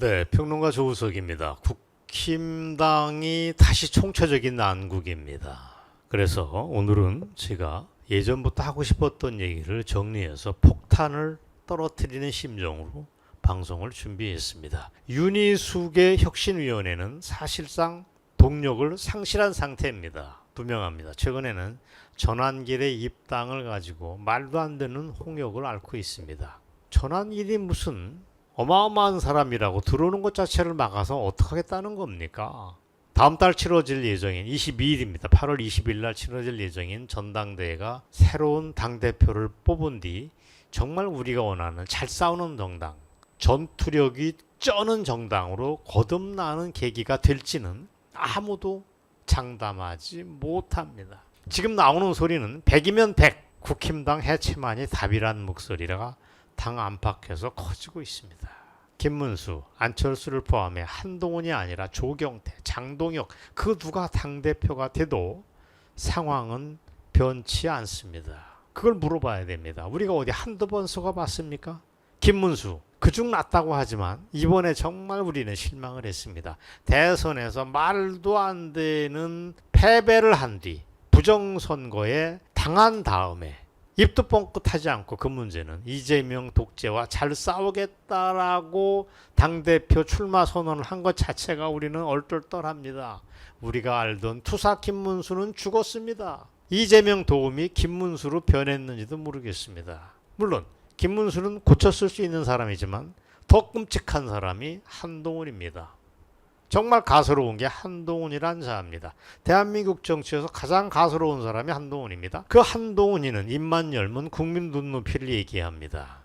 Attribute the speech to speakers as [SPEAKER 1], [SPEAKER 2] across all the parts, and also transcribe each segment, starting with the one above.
[SPEAKER 1] 네, 평론가 조우석입니다. 국힘당이 다시 총체적인 난국입니다. 그래서 오늘은 제가 예전부터 하고 싶었던 얘기를 정리해서 폭탄을 떨어뜨리는 심정으로 방송을 준비했습니다. 윤희숙의 혁신위원회는 사실상 동력을 상실한 상태입니다. 분명합니다. 최근에는 전환길의 입당을 가지고 말도 안 되는 홍역을 앓고 있습니다. 전환길이 무슨 어마어마한 사람이라고 들어오는 것 자체를 막아서 어떻게 하겠다는 겁니까? 다음 달 치러질 예정인 22일입니다. 8월 20일 날 치러질 예정인 전당대회가 새로운 당대표를 뽑은 뒤 정말 우리가 원하는 잘 싸우는 정당, 전투력이 쩌는 정당으로 거듭나는 계기가 될지는 아무도 장담하지 못합니다. 지금 나오는 소리는 100이면 100, 국힘당 해체만이 답이란 목소리가 당 안팎에서 커지고 있습니다. 김문수, 안철수를 포함해 한동훈이 아니라 조경태, 장동혁 그 누가 당 대표가 돼도 상황은 변치 않습니다. 그걸 물어봐야 됩니다. 우리가 어디 한두 번 속아봤습니까? 김문수 그중 낫다고 하지만 이번에 정말 우리는 실망을 했습니다. 대선에서 말도 안 되는 패배를 한 뒤 부정선거에 당한 다음에 입도 뻥끗하지 않고 그 문제는 이재명 독재와 잘 싸우겠다라고 당대표 출마 선언을 한 것 자체가 우리는 얼떨떨합니다. 우리가 알던 투사 김문수는 죽었습니다. 이재명 도움이 김문수로 변했는지도 모르겠습니다. 물론 김문수는 고쳤을 수 있는 사람이지만 더 끔찍한 사람이 한동훈입니다. 정말 가소로운 게 한동훈이란 자입니다. 대한민국 정치에서 가장 가소로운 사람이 한동훈입니다. 그 한동훈이는 입만 열면 국민 눈높이를 얘기합니다.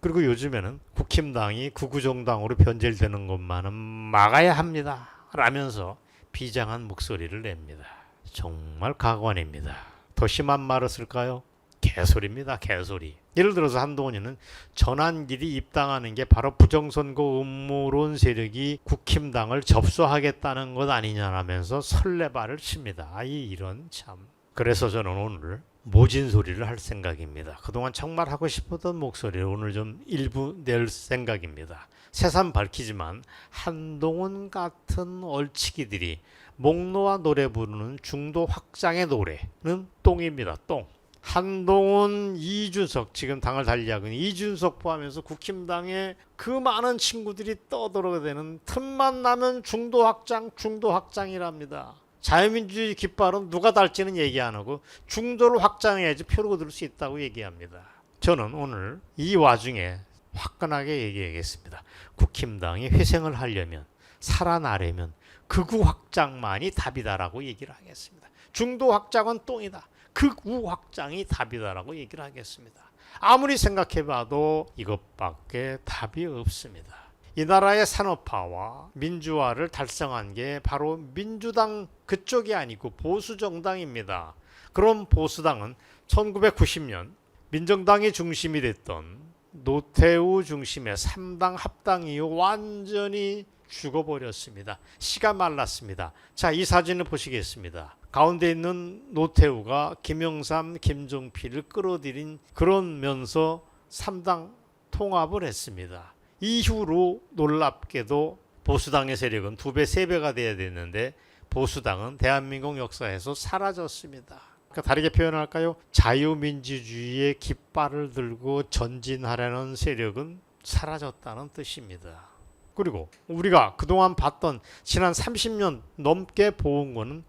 [SPEAKER 1] 그리고 요즘에는 국힘당이 구구정당으로 변질되는 것만은 막아야 합니다. 라면서 비장한 목소리를 냅니다. 정말 가관입니다. 더 심한 말을 쓸까요? 개소리입니다. 개소리. 예를 들어서 한동훈이는 전환길이 입당하는 게 바로 부정선거 음모론 세력이 국힘당을 접수하겠다는 것 아니냐라면서 설레발을 칩니다. 아이 이런 참. 그래서 저는 오늘 모진 소리를 할 생각입니다. 그동안 정말 하고 싶었던 목소리를 오늘 좀 일부 낼 생각입니다. 새삼 밝히지만 한동훈 같은 얼치기들이 목노와 노래 부르는 중도 확장의 노래는 똥입니다. 똥. 한동훈, 이준석 지금 당을 달리하고 이준석 포함해서 국힘당의 그 많은 친구들이 떠들어대는 틈만 나면 중도 확장, 중도 확장이랍니다. 자유민주주의 깃발은 누가 달지는 얘기 안 하고 중도를 확장해야지 표를 얻을 수 있다고 얘기합니다. 저는 오늘 이 와중에 화끈하게 얘기하겠습니다. 국힘당이 회생을 하려면 살아나려면 극우 확장만이 답이다라고 얘기를 하겠습니다. 중도 확장은 똥이다. 극우 확장이 답이다라고 얘기를 하겠습니다. 아무리 생각해봐도 이것밖에 답이 없습니다. 이 나라의 산업화와 민주화를 달성한 게 바로 민주당 그쪽이 아니고 보수 정당입니다. 그럼 보수당은 1990년 민정당이 중심이 됐던 노태우 중심의 3당 합당 이후 완전히 죽어버렸습니다. 씨가 말랐습니다. 자, 이 사진을 보시겠습니다. 가운데 있는 노태우가 김영삼, 김종필을 끌어들인 그러면서 3당 통합을 했습니다. 이후로 놀랍게도 보수당의 세력은 두 배, 세 배가 돼야 되는데 보수당은 대한민국 역사에서 사라졌습니다. 그러니까 다르게 표현할까요? 자유민주주의의 깃발을 들고 전진하려는 세력은 사라졌다는 뜻입니다. 그리고 우리가 그동안 봤던 지난 30년 넘게 보은 거는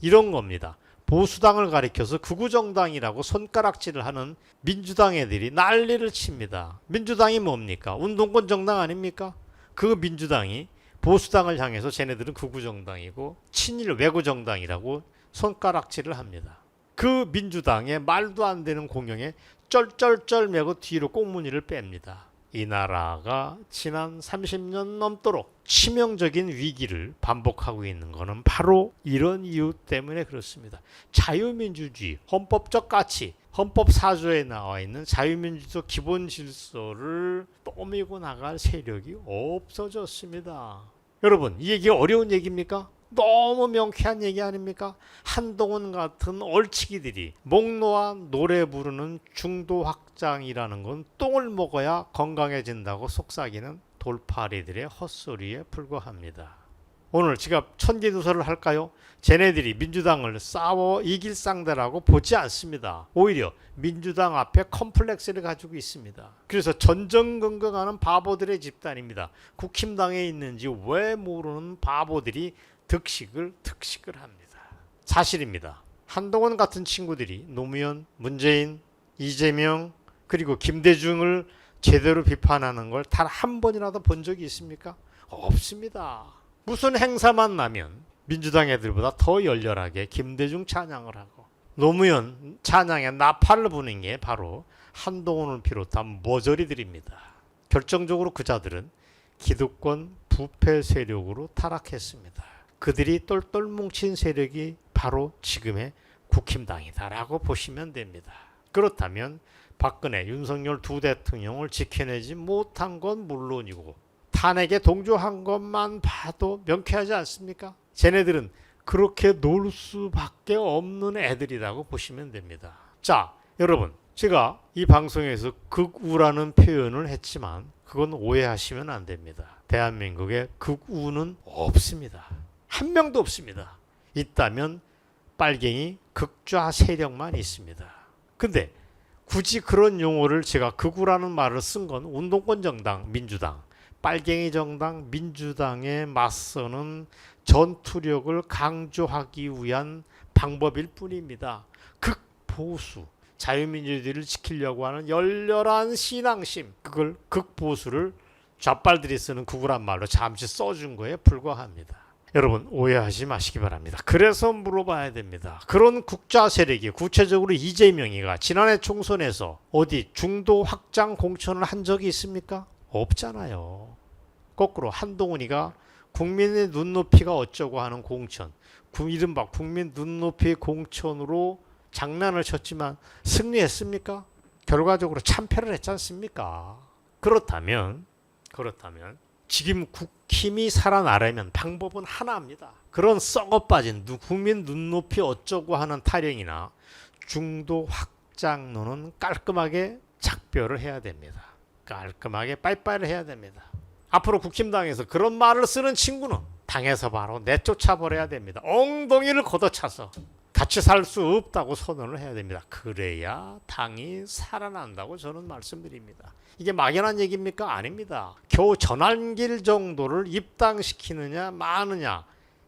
[SPEAKER 1] 이런 겁니다. 보수당을 가리켜서 극우정당이라고 손가락질을 하는 민주당 애들이 난리를 칩니다. 민주당이 뭡니까? 운동권 정당 아닙니까? 그 민주당이 보수당을 향해서 쟤네들은 극우정당이고 친일 외구정당이라고 손가락질을 합니다. 그 민주당의 말도 안 되는 공영에 쩔쩔쩔 매고 뒤로 꽁무니를 뺍니다. 이 나라가 지난 30년 넘도록 치명적인 위기를 반복하고 있는 것은 바로 이런 이유 때문에 그렇습니다. 자유민주주의, 헌법적 가치, 헌법 사조에 나와 있는 자유민주적 기본 질서를 떠밀고 나갈 세력이 없어졌습니다. 여러분, 이 얘기 어려운 얘기입니까? 너무 명쾌한 얘기 아닙니까? 한동훈 같은 얼치기들이 목노와 노래 부르는 중도 확장이라는 건 똥을 먹어야 건강해진다고 속삭이는 돌파리들의 헛소리에 불과합니다. 오늘 제가 천기누설을 할까요? 쟤네들이 민주당을 싸워 이길 상대라고 보지 않습니다. 오히려 민주당 앞에 컴플렉스를 가지고 있습니다. 그래서 전전긍긍하는 바보들의 집단입니다. 국힘당에 있는지 왜 모르는 바보들이 득식을 득식을 합니다. 사실입니다. 한동훈 같은 친구들이 노무현, 문재인, 이재명 그리고 김대중을 제대로 비판하는 걸 단 한 번이라도 본 적이 있습니까? 없습니다. 무슨 행사만 나면 민주당 애들보다 더 열렬하게 김대중 찬양을 하고 노무현 찬양에 나팔을 부는 게 바로 한동훈을 비롯한 모조리들입니다. 결정적으로 그자들은 기득권 부패 세력으로 타락했습니다. 그들이 똘똘 뭉친 세력이 바로 지금의 국힘당이다라고 보시면 됩니다. 그렇다면 박근혜, 윤석열 두 대통령을 지켜내지 못한 건 물론이고 탄핵에 동조한 것만 봐도 명쾌하지 않습니까? 쟤네들은 그렇게 놀 수밖에 없는 애들이라고 보시면 됩니다. 자, 여러분, 제가 이 방송에서 극우라는 표현을 했지만 그건 오해하시면 안 됩니다. 대한민국에 극우는 없습니다. 한 명도 없습니다. 있다면 빨갱이 극좌 세력만 있습니다. 근데 굳이 그런 용어를 제가 극우라는 말을 쓴 건 운동권 정당 민주당 빨갱이 정당 민주당에 맞서는 전투력을 강조하기 위한 방법일 뿐입니다. 극보수 자유민주주의를 지키려고 하는 열렬한 신앙심 그걸 극보수를 좌빨들이 쓰는 극우란 말로 잠시 써준 거에 불과합니다. 여러분 오해하지 마시기 바랍니다. 그래서 물어봐야 됩니다. 그런 국자 세력이 구체적으로 이재명이가 지난해 총선에서 어디 중도 확장 공천을 한 적이 있습니까? 없잖아요. 거꾸로 한동훈이가 국민의 눈높이가 어쩌고 하는 공천, 구- 이른바 국민 눈높이 공천으로 장난을 쳤지만 승리했습니까? 결과적으로 참패를 했지 않습니까? 그렇다면 그렇다면 지금 국힘이 살아나려면 방법은 하나입니다. 그런 썩어 빠진 누- 국민 눈높이 어쩌고 하는 타령이나 중도 확장론은 깔끔하게 작별을 해야 됩니다. 깔끔하게 빠이빠이를 해야 됩니다. 앞으로 국힘당에서 그런 말을 쓰는 친구는 당에서 바로 내쫓아 버려야 됩니다. 엉덩이를 걷어차서 같이 살 수 없다고 선언을 해야 됩니다. 그래야 당이 살아난다고 저는 말씀드립니다. 이게 막연한 얘기입니까? 아닙니다. 겨우 전환길 정도를 입당시키느냐 마느냐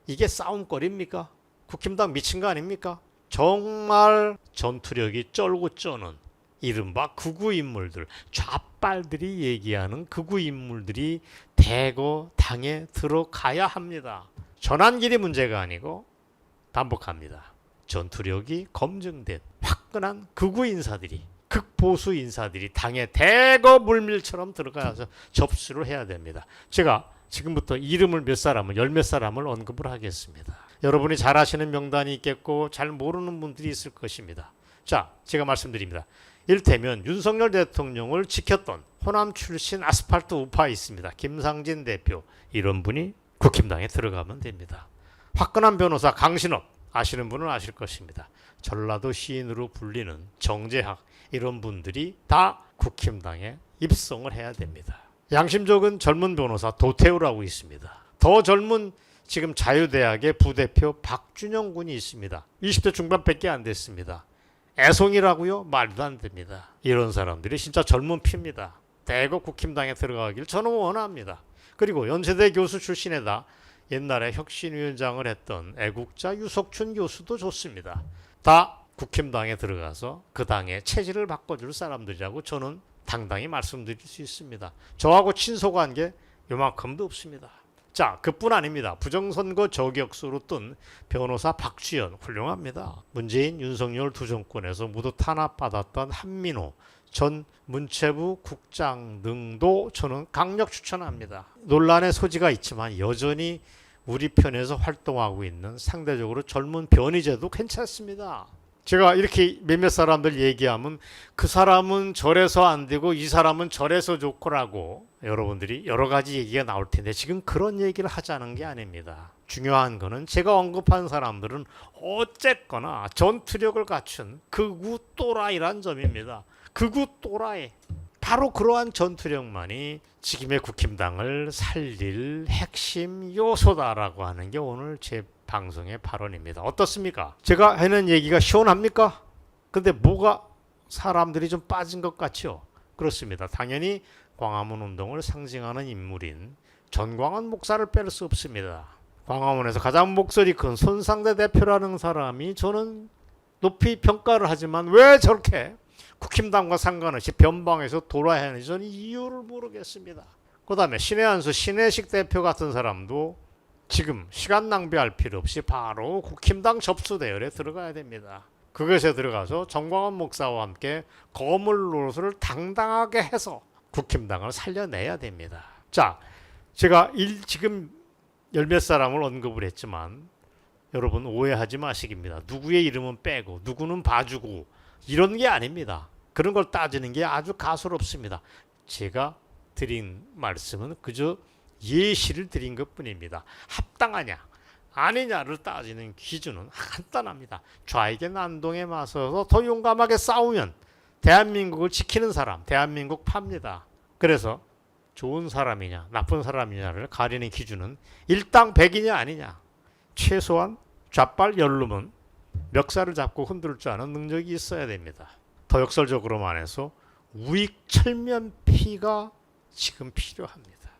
[SPEAKER 1] 이게 싸움거리입니까? 국힘당 미친 거 아닙니까? 정말 전투력이 쩔고 쩌는 이른바 극우 인물들 좌빨들이 얘기하는 극우 인물들이 대거 당에 들어가야 합니다. 전환길이 문제가 아니고 반복합니다. 전투력이 검증된 화끈한 극우 인사들이 극보수 인사들이 당에 대거 물밀처럼 들어가서 접수를 해야 됩니다. 제가 지금부터 이름을 몇 사람을 열 몇 사람을 언급을 하겠습니다. 여러분이 잘 아시는 명단이 있겠고 잘 모르는 분들이 있을 것입니다. 자, 제가 말씀드립니다. 일테면 윤석열 대통령을 지켰던 호남 출신 아스팔트 우파 있습니다. 김상진 대표 이런 분이 국힘당에 들어가면 됩니다. 화끈한 변호사 강신업 아시는 분은 아실 것입니다. 전라도 시인으로 불리는 정재학 이런 분들이 다 국힘당에 입성을 해야 됩니다. 양심적인 젊은 변호사 도태우라고 있습니다. 더 젊은 지금 자유대학의 부대표 박준영 군이 있습니다. 20대 중반밖에 안 됐습니다. 애송이라고요? 말도 안 됩니다. 이런 사람들이 진짜 젊은 피입니다. 대거 국힘당에 들어가길 저는 원합니다. 그리고 연세대 교수 출신에다 옛날에 혁신위원장을 했던 애국자 유석춘 교수도 좋습니다. 다 국힘당에 들어가서 그 당의 체질을 바꿔줄 사람들이라고 저는 당당히 말씀드릴 수 있습니다. 저하고 친소관 계 요만큼도 없습니다. 자, 그뿐 아닙니다. 부정선거 저격수로 뜬 변호사 박주연 훌륭합니다. 문재인, 윤석열 두 정권에서 모두 탄압받았던 한민호 전 문체부 국장 등도 저는 강력 추천합니다. 논란의 소지가 있지만 여전히 우리 편에서 활동하고 있는 상대적으로 젊은 변희재도 괜찮습니다. 제가 이렇게 몇몇 사람들 얘기하면 그 사람은 저래서 안 되고 이 사람은 저래서 좋고라고 여러분들이 여러 가지 얘기가 나올 텐데 지금 그런 얘기를 하자는 게 아닙니다. 중요한 거는 제가 언급한 사람들은 어쨌거나 전투력을 갖춘 극우 또라이란 점입니다. 극우 또라이 바로 그러한 전투력만이 지금의 국힘당을 살릴 핵심 요소다라고 하는 게 오늘 제 방송의 발언입니다. 어떻습니까? 제가 하는 얘기가 시원합니까? 근데 뭐가 사람들이 좀 빠진 것 같죠? 그렇습니다. 당연히 광화문 운동을 상징하는 인물인 전광훈 목사를 뺄 수 없습니다. 광화문에서 가장 목소리 큰 손상대 대표라는 사람이 저는 높이 평가를 하지만 왜 저렇게 국힘당과 상관없이 변방에서 돌아야 저는 이유를 모르겠습니다. 그 다음에 신의 한수 신혜식 대표 같은 사람도 지금 시간 낭비할 필요 없이 바로 국힘당 접수 대열에 들어가야 됩니다. 그것에 들어가서 정광훈 목사와 함께 거물 노릇을 당당하게 해서 국힘당을 살려내야 됩니다. 자, 제가 일, 지금 열 몇 사람을 언급을 했지만 여러분 오해하지 마시기입니다. 누구의 이름은 빼고 누구는 봐주고 이런 게 아닙니다. 그런 걸 따지는 게 아주 가소롭습니다. 제가 드린 말씀은 그저 예시를 드린 것 뿐입니다. 합당하냐 아니냐를 따지는 기준은 간단합니다. 좌익의 난동에 맞서서 더 용감하게 싸우면 대한민국을 지키는 사람, 대한민국 팝니다. 그래서 좋은 사람이냐, 나쁜 사람이냐를 가리는 기준은 일당 백이냐 아니냐. 최소한 좌빨 연lum은 멱살을 잡고 흔들 줄 아는 능력이 있어야 됩니다. 더 역설적으로 말해서 우익 철면피가 지금 필요합니다.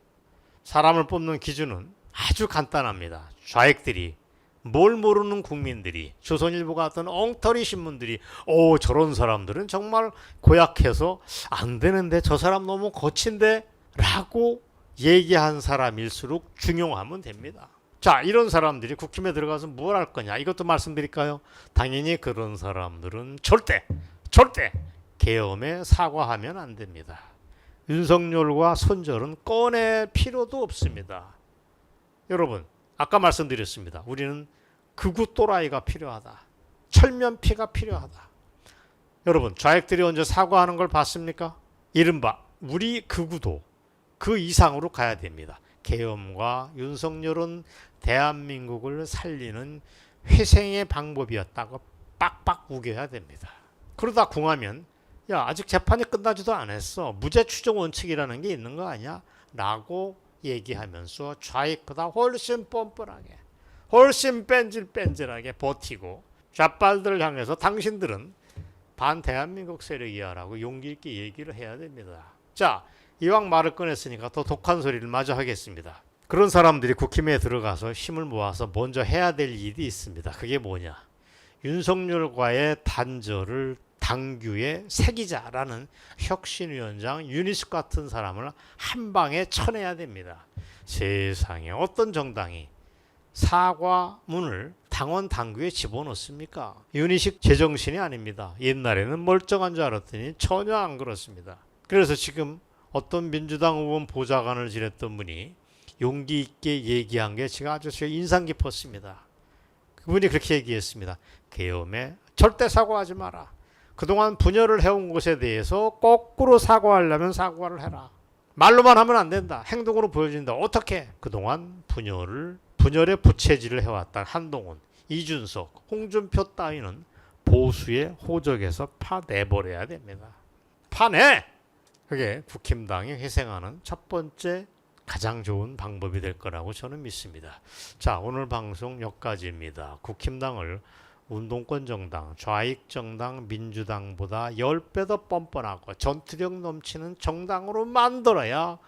[SPEAKER 1] 사람을 뽑는 기준은 아주 간단합니다. 좌익들이 뭘 모르는 국민들이 조선일보 같은 엉터리 신문들이 오 저런 사람들은 정말 고약해서 안 되는데 저 사람 너무 거친데 라고 얘기한 사람일수록 중용하면 됩니다. 자, 이런 사람들이 국힘에 들어가서 뭘할 거냐? 이것도 말씀드릴까요? 당연히 그런 사람들은 절대, 절대 계엄에 사과하면 안 됩니다. 윤석열과 손절은 꺼낼 필요도 없습니다. 여러분, 아까 말씀드렸습니다. 우리는 극우 또라이가 필요하다. 철면피가 필요하다. 여러분, 좌익들이 언제 사과하는 걸 봤습니까? 이른바 우리 극우도 그 이상으로 가야 됩니다. 계엄과 윤석열은 대한민국을 살리는 회생의 방법이었다고 빡빡 우겨야 됩니다. 그러다 궁하면 야 아직 재판이 끝나지도 않았어 무죄 추정 원칙이라는 게 있는 거 아니야? 라고 얘기하면서 좌익보다 훨씬 뻔뻔하게 훨씬 뺀질뺀질하게 버티고 좌빨들을 향해서 당신들은 반 대한민국 세력이야라고 용기 있게 얘기를 해야 됩니다. 자 이왕 말을 꺼냈으니까 더 독한 소리를 마저 하겠습니다. 그런 사람들이 국힘에 들어가서 힘을 모아서 먼저 해야 될 일이 있습니다. 그게 뭐냐? 윤석열과의 단절을 당규에 새기자라는 혁신위원장 유니스 같은 사람을 한 방에 쳐내야 됩니다. 세상에 어떤 정당이 사과문을 당원 당규에 집어넣습니까? 유니식 제정신이 아닙니다. 옛날에는 멀쩡한 줄 알았더니 전혀 안 그렇습니다. 그래서 지금 어떤 민주당 의원 보좌관을 지냈던 분이 용기 있게 얘기한 게 제가 아주 인상 깊었습니다. 그분이 그렇게 얘기했습니다. 계엄에 절대 사과하지 마라. 그동안 분열을 해온 것에 대해서 거꾸로 사과하려면 사과를 해라. 말로만 하면 안 된다. 행동으로 보여진다. 어떻게? 그동안 분열을 분열의 부채질을 해왔다. 한동훈, 이준석, 홍준표 따위는 보수의 호적에서 파내버려야 됩니다. 파내! 그게 국힘당이 회생하는 첫 번째 가장 좋은 방법이 될 거라고 저는 믿습니다. 자, 오늘 방송 여기까지입니다. 국힘당을 운동권 정당, 좌익 정당, 민주당보다 10배 더 뻔뻔하고 전투력 넘치는 정당으로 만들어야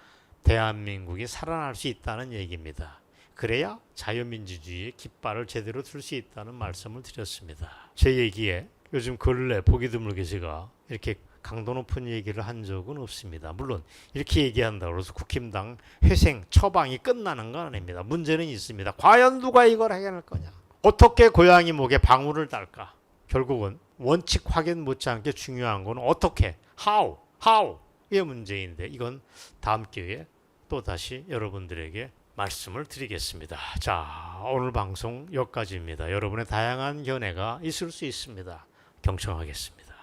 [SPEAKER 1] 대한민국이 살아날 수 있다는 얘기입니다. 그래야 자유민주주의의 깃발을 제대로 들 수 있다는 말씀을 드렸습니다. 제 얘기에 요즘 근래 보기 드물게 제가 이렇게 강도 높은 얘기를 한 적은 없습니다. 물론 이렇게 얘기한다고 해서 국힘당 회생 처방이 끝나는 건 아닙니다. 문제는 있습니다. 과연 누가 이걸 해결할 거냐? 어떻게 고양이 목에 방울을 달까? 결국은 원칙 확인 못지않게 중요한 건 어떻게, how, how 의 문제인데 이건 다음 기회에 또 다시 여러분들에게 말씀을 드리겠습니다. 자, 오늘 방송 여기까지입니다. 여러분의 다양한 견해가 있을 수 있습니다. 경청하겠습니다.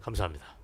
[SPEAKER 1] 감사합니다.